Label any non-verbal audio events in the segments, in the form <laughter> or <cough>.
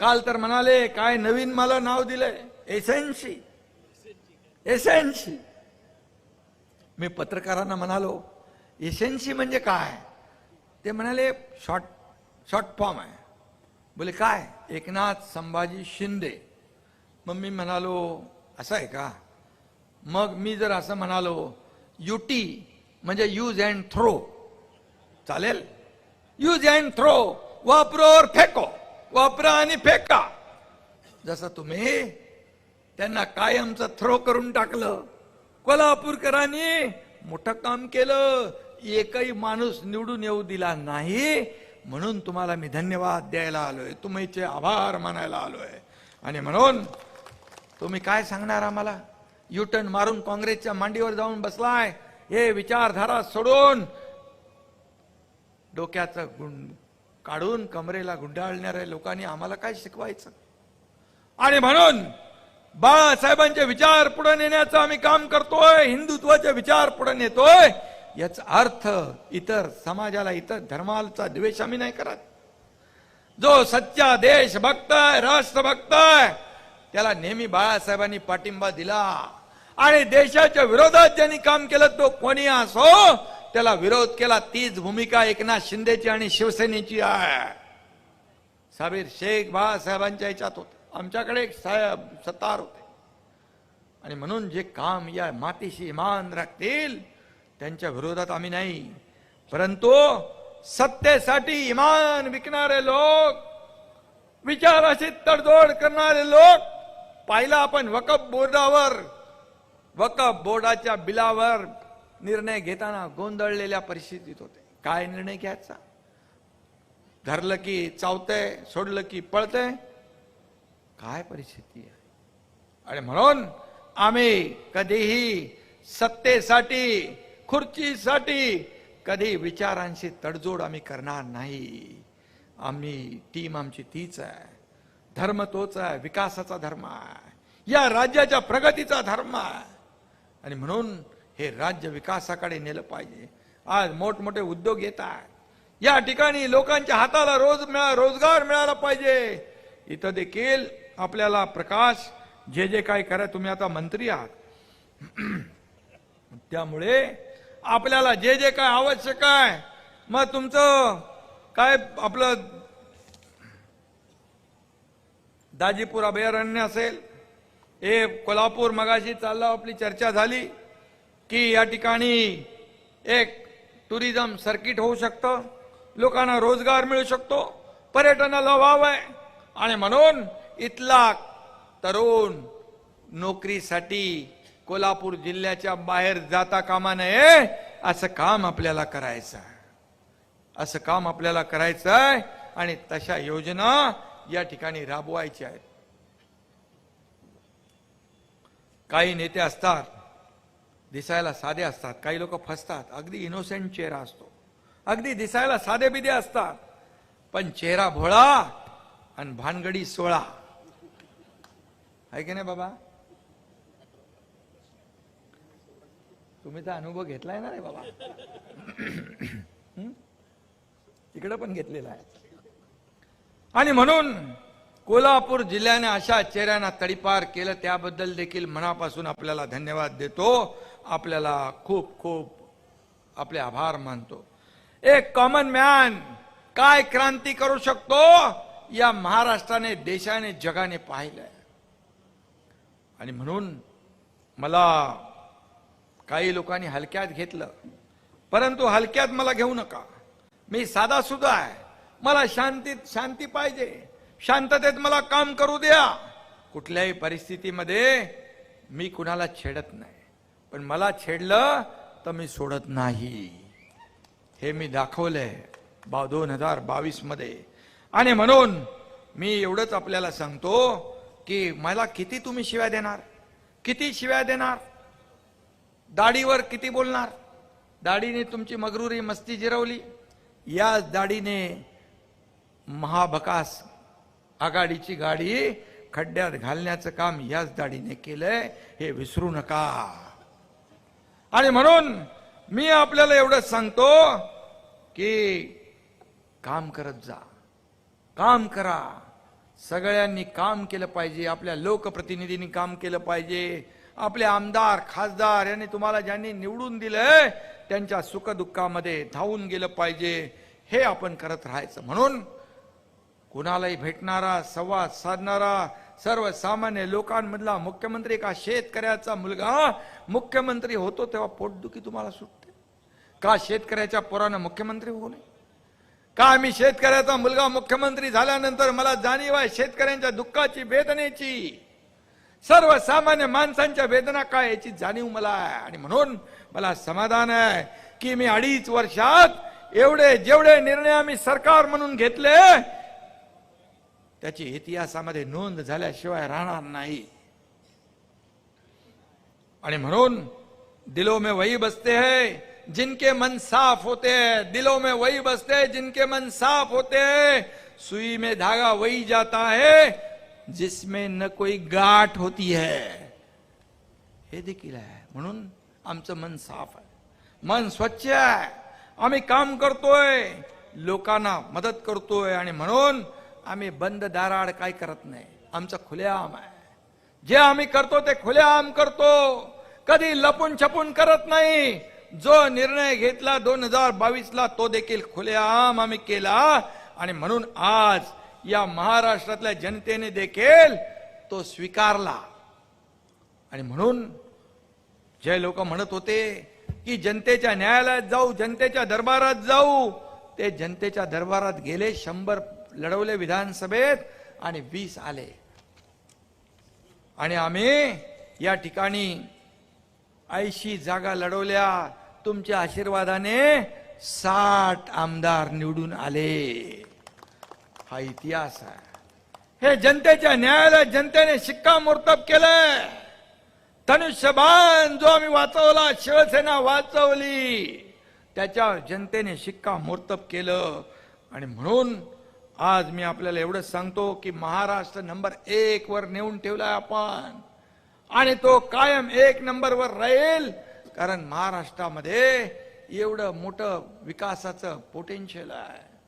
काल तर म्हणाले काय नवीन मला नाव दिलंय? एसएनसी. एसएनसी. मी पत्रकारांना म्हणालो एसएनसी म्हणजे काय? ते म्हणाले शॉर्ट शॉर्ट फॉर्म आहे. बोले काय? एकनाथ संभाजी शिंदे. मग मी म्हणालो असं आहे का? मग मी जर असं म्हणालो युटी म्हणजे यूज अँड थ्रो. चालेल? यूज अँड थ्रो वापरो फेको. वापरा आणि फेका. जसं तुम्ही त्यांना कायमचं थ्रो करून टाकलं कोल्हापूरकरांनी मोठं काम केलं एकही माणूस निवडून येऊ दिला नाही म्हणून तुम्हाला मी धन्यवाद द्यायला आलोय. तुमचे आभार मानायला आलोय. आणि म्हणून तुम्ही काय सांगणार आम्हाला? युटर्न मारून काँग्रेसच्या मांडीवर जाऊन बसलाय हे विचारधारा सोडून डोक्याचं गुण काढून कमरेला गुंडाळणाऱ्या लोकांनी आम्हाला काय शिकवायचं? आणि म्हणून बाळासाहेबांचे विचार पुढे नेण्याचं आम्ही काम करतोय हिंदुत्वाचे विचार पुढे नेतोय. याचा अर्थ इतर समाजाला इतर धर्माचा द्वेष आम्ही नाही करत. जो सच्चा देश बघताय राष्ट्र बघताय त्याला नेहमी बाळासाहेबांनी पाठिंबा दिला. आणि देशाच्या विरोधात ज्यांनी काम केलं तो कोणी असो त्याला विरोध केला तीच भूमिका एकनाथ शिंदेची आणि शिवसेनेची आहे. साबीर शेख बाळासाहेबांच्या याच्यात होते. आमच्याकडे एक साहेब सत्तार होते. आणि म्हणून जे काम या मातीशी इमान राखतील त्यांच्या विरोधात आम्ही नाही. परंतु सत्तेसाठी इमान विकणारे लोक विचाराशी तडजोड करणारे लोक पाहिला आपण वकफ बोर्डावर वकफ बोर्डाच्या बिलावर निर्णय घेताना गोंधळलेल्या परिस्थितीत होते. काय निर्णय घ्यायचा? धरलं की चावतंय सोडलं की पळतंय? काय परिस्थिती आहे? आणि म्हणून आम्ही कधीही सत्तेसाठी खुर्चीसाठी कधी विचारांशी तडजोड आम्ही करणार नाही. आम्ही टीम आमची तीच आहे. धर्म तोच आहे विकासाचा धर्म आहे. या राज्याच्या प्रगतीचा धर्म आहे. आणि म्हणून हे राज्य विकासाकडे नेलं पाहिजे. आज मोठमोठे उद्योग येत या ठिकाणी लोकांच्या हाताला रोज मिळा रोजगार मिळाला पाहिजे. इथं देखील आपल्याला प्रकाश जे जे काय करा तुम्ही आता मंत्री आहात. <clears throat> त्यामुळे आपल्याला जे जे काय आवश्यक आहे मग तुमचं काय आपलं दाजीपूर अभयारण्य असेल हे कोल्हापूर मगाशी चालला आपली चर्चा झाली. की या ठिकाणी एक टुरिझम सर्किट होऊ शकतं. लोकांना रोजगार मिळू शकतो. पर्यटनाला वाव आहे. आणि म्हणून इथला तरुण नोकरीसाठी कोल्हापूर जिल्ह्याच्या बाहेर जाता कामा नये असं काम आपल्याला करायचं आहे असं काम आपल्याला करायचं आहे आणि तशा योजना या ठिकाणी राबवायच्या आहेत. काही नेते असतात दिसायला साधे असतात. काही लोक फसतात. अगदी इनोसेंट चेहरा असतो. अगदी दिसायला साधे बिदे असतात. पण चेहरा भोळा आणि भानगडी सोळा. आहे की नाही बाबा? तुम्ही तर अनुभव घेतलाय ना रे बाबा. हं? पण घेतलेला आहे. आणि म्हणून कोल्हापूर जिल्ह्याने अशा चेहऱ्यांना तडीपार केलं त्याबद्दल देखील मनापासून आपल्याला धन्यवाद देतो. आपल्याला खूप खूप आपले आभार मानतो. एक कॉमन मॅन काय क्रांती करू शकतो? या महाराष्ट्राने देशाने जगाने पाहिलंय. आणि म्हणून मला काही लोकांनी हलक्यात घेतलं. परंतु हलक्यात मला घेऊ नका. मी साधा सुद्धा आहे. मला शांतीत शांती पाहिजे. शांततेत मला काम करू द्या. कुठल्याही परिस्थितीमध्ये मी कुणाला छेडत नाही. पण मला छेडलं तर मी सोडत नाही. हे मी दाखवलंय बा दोन हजार बावीसमध्ये. आणि म्हणून मी एवढंच आपल्याला सांगतो की मला किती तुम्ही शिव्या देणार? किती शिव्या देणार? दाढीवर किती बोलणार? दाढीने तुमची मगरुरी मस्ती जिरवली. याच दाढीने महाभकास आघाडीची गाडी खड्ड्यात घालण्याचं काम याच दाढीने केलंय. हे विसरू नका. आणि म्हणून मी आपल्याला एवढंच सांगतो की काम करत जा. काम करा. सगळ्यांनी काम केलं पाहिजे. आपल्या लोकप्रतिनिधींनी काम केलं पाहिजे. आपले आमदार खासदार यांनी तुम्हाला ज्यांनी निवडून दिलंय त्यांच्या सुखदुःखामध्ये धावून गेलं पाहिजे. हे आपण करत राहायचं. म्हणून कुणालाही भेटणारा संवाद साधणारा सर्वसामान्य लोकांमधला मुख्यमंत्री का शेतकऱ्याचा मुलगा मुख्यमंत्री होतो तेव्हा पोटदुखी तुम्हाला सुटते. का शेतकऱ्याच्या पोरानं मुख्यमंत्री होऊ नये? का मी शेतकऱ्याचा मुलगा मुख्यमंत्री झाल्यानंतर मला जाणीव आहे शेतकऱ्यांच्या दुःखाची वेदनेची? सर्वसामान्य माणसांच्या वेदना काय याची जाणीव मला आहे. आणि म्हणून मला समाधान आहे की मी अडीच वर्षात एवढे जेवढे निर्णय आम्ही सरकार म्हणून घेतले त्याची इतिहासामध्ये नोंद झाल्याशिवाय राहणार नाही. आणि म्हणून दिलो में वही बसते है जिनके मन साफ होते हैं दिलो में वही बसते हैं जिनके मन साफ होते हैं सुई में धागा वही जाता है जिसमें न कोई गाठ होती है। हे देखील आहे म्हणून आमचं मन साफ आहे. मन स्वच्छ आहे. आम्ही काम करतोय. लोकांना मदत करतोय. आणि म्हणून आम्ही बंद दाराआड काय करत नाही. आमचं खुलेआम आहे. जे आम्ही करतो ते खुलेआम करतो. कधी लपून छपून करत नाही. जो निर्णय घेतला दोन हजार बावीस ला तो देखील खुलेआम आम्ही केला. आणि म्हणून आज या महाराष्ट्रातल्या जनतेने देखील तो स्वीकारला. आणि म्हणून जे लोक म्हणत होते की जनतेच्या न्यायालयात जाऊ जनतेच्या दरबारात जाऊ ते जनतेच्या दरबारात गेले शंभर लढवले विधानसभेत आणि वीस आले. आणि आम्ही या ठिकाणी ऐंशी जागा लढवल्या. तुमच्या आशीर्वादाने साठ आमदार निवडून आले. हा इतिहास आहे. हे जनतेच्या न्यायालयात जनतेने शिक्कामोर्तब केलंय. धनुष्यबाण जो आम्ही वाचवला शिवसेना वाचवली त्याच्या जनतेने शिक्का मोर्तब केलं. आणि म्हणून आज मी आपल्याला एवढंच सांगतो की महाराष्ट्र नंबर एक वर नेऊन ठेवलाय आपण. आणि तो कायम एक नंबरवर राहील. कारण महाराष्ट्रामध्ये एवढं मोठं विकासाचं पोटेन्शियल आहे.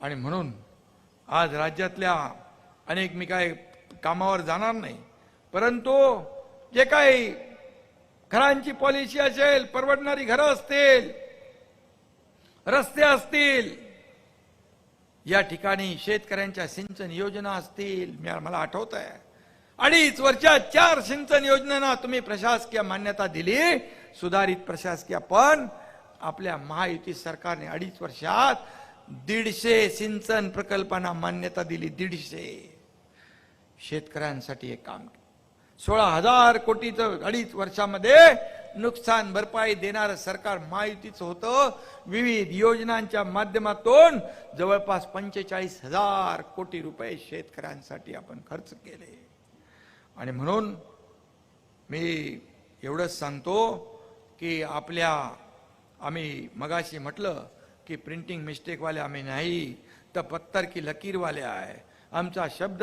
आणि म्हणून आज राज्यातल्या अनेक मी काय कामावर जाणार नाही. परंतु जे काही घरांची पॉलिसी असेल परवडणारी घरं असतील रस्ते असतील या ठिकाणी शेतकऱ्यांच्या सिंचन योजना असतील मला आठवत आहे अडीच वर्षात चार सिंचन योजनांना तुम्ही प्रशासकीय मान्यता दिली सुधारित प्रशासकीय पण आपल्या महायुती सरकारने अडीच वर्षात दीडशे सिंचन प्रकल्पांना मान्यता दिली दीडशे शेतकऱ्यांसाठी एक काम केलं. सोळा हजार कोटीचं अडीच वर्षामध्ये नुकसान भरपाई देणारं सरकार महायुतीचं होतं. विविध योजनांच्या माध्यमातून जवळपास पंचेचाळीस हजार कोटी रुपये शेतकऱ्यांसाठी आपण खर्च केले. आणि म्हणून मी एवढंच सांगतो की आपल्या आम्ही मगाशी म्हटलं की प्रिंटिंग मिस्टेकवाले आम्ही नाही तर पत्तर की लकीरवाले आहे. आमचा शब्द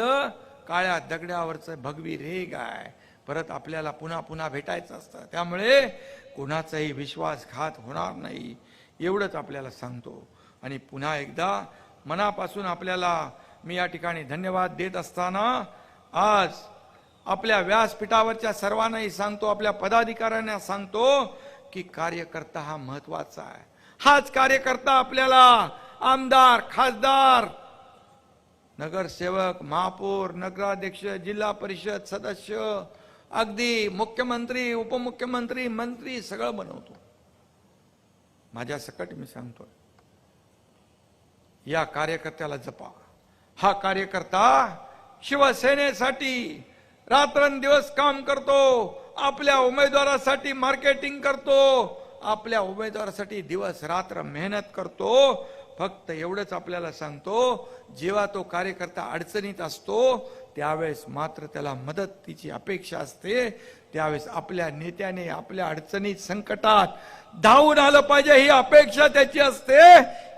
काळ्या दगडावरचं भगवी रेग आहे. परत आपल्याला पुन्हा पुन्हा भेटायचं असतं. त्यामुळे कोणाचाही विश्वासघात होणार नाही. एवढंच आपल्याला सांगतो. आणि पुन्हा एकदा मनापासून आपल्याला मी या ठिकाणी धन्यवाद देत असताना आज आपल्या व्यासपीठावरच्या सर्वांनाही सांगतो आपल्या पदाधिकाऱ्यांना सांगतो की कार्यकर्ता हा महत्त्वाचा आहे. हाच कार्यकर्ता आपल्याला आमदार खासदार नगरसेवक महापौर नगराध्यक्ष जिल्हा परिषद सदस्य अगदी मुख्यमंत्री उपमुख्यमंत्री मंत्री सगळं बनवतो. माझ्या सकट मी सांगतो या कार्यकर्त्याला जपा. हा कार्यकर्ता शिवसेनेसाठी रात्रंदिवस काम करतो आपल्या उमेदवारासाठी मार्केटिंग करतो आपल्या उमेदवारासाठी दिवस रात्र मेहनत करतो फक्त एवढंच आपल्याला सांगतो जेव्हा तो कार्यकर्ता अडचणीत असतो त्यावेळेस मात्र त्याला मदतीची अपेक्षा असते. त्यावेळेस आपल्या नेत्याने आपल्या अडचणीत संकटात धावून आलं पाहिजे ही अपेक्षा त्याची असते.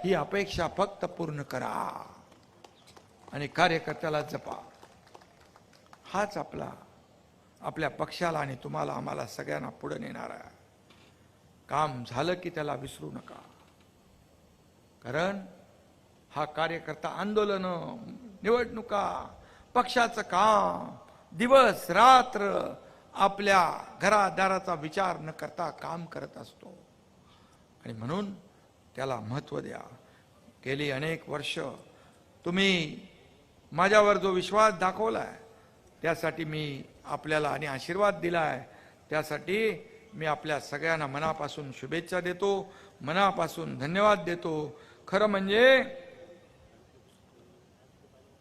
ही अपेक्षा फक्त पूर्ण करा आणि कार्यकर्त्याला जपा. हाच आपला आपल्या पक्षाला आणि तुम्हाला आम्हाला सगळ्यांना पुढे नेणार. आहे काम झालं की त्याला विसरू नका. कारण हा कार्यकर्ता आंदोलन निवडणुका पक्षाचं काम दिवस रात्र आपल्या घरादाराचा विचार न करता काम करत असतो. आणि म्हणून त्याला महत्त्व द्या. गेली अनेक वर्ष तुम्ही माझ्यावर जो विश्वास दाखवलाय त्यासाठी मी आपल्याला आणि आशीर्वाद दिलाय. त्यासाठी मी आपल्या सगळ्यांना मनापासून शुभेच्छा देतो मनापासून धन्यवाद देतो. खरं म्हणजे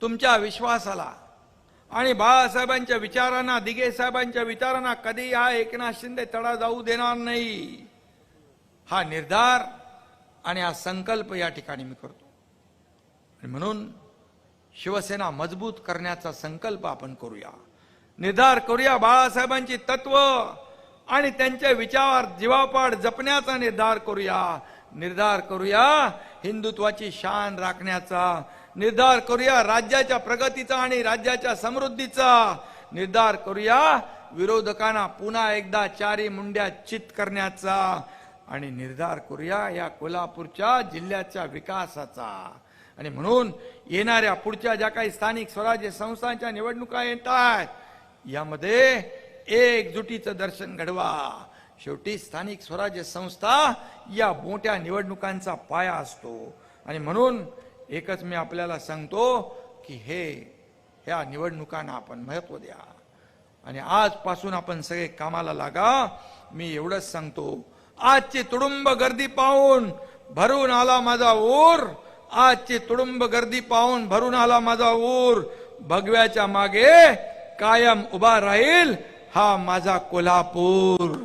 तुमच्या विश्वासाला आणि बाळासाहेबांच्या विचारांना दिगे साहेबांच्या विचारांना कधी हा एकनाथ शिंदे तडा जाऊ देणार नाही. हा निर्धार आणि हा संकल्प या ठिकाणी मी करतो. आणि म्हणून शिवसेना मजबूत करण्याचा संकल्प आपण करूया. निर्धार करूया बाळासाहेबांची तत्व आणि त्यांचे विचार जीवापाड जपण्याचा निर्धार करूया. निर्धार करूया हिंदुत्वाची शान राखण्याचा निर्धार करूया राज्याच्या प्रगतीचा आणि राज्याच्या समृद्धीचा. निर्धार करूया विरोधकांना पुन्हा एकदा चारी मुंड्या चित करण्याचा आणि निर्धार करूया या कोल्हापूरच्या जिल्ह्याच्या विकासाचा. आणि म्हणून येणाऱ्या पुढच्या ज्या काही स्थानिक स्वराज्य संस्थांच्या निवडणुका येत आहेत यामध्ये एकजुटीचं दर्शन घडवा. शेवटी स्थानिक स्वराज्य संस्था या मोठ्या निवडणुकांचा पाया असतो. आणि म्हणून एकच मी आपल्याला सांगतो की हे ह्या निवडणुकांना आपण महत्त्व द्या. आणि आजपासून आपण सगळे कामाला लागा. मी एवढंच सांगतो. आजची तुडुंब गर्दी पाहून भरून आला माझा ऊर. आजची तुडुंब गर्दी पाहून भरून आला माझा ऊर. भगव्याच्या मागे कायम उभा राहील हा माझा कोल्हापूर.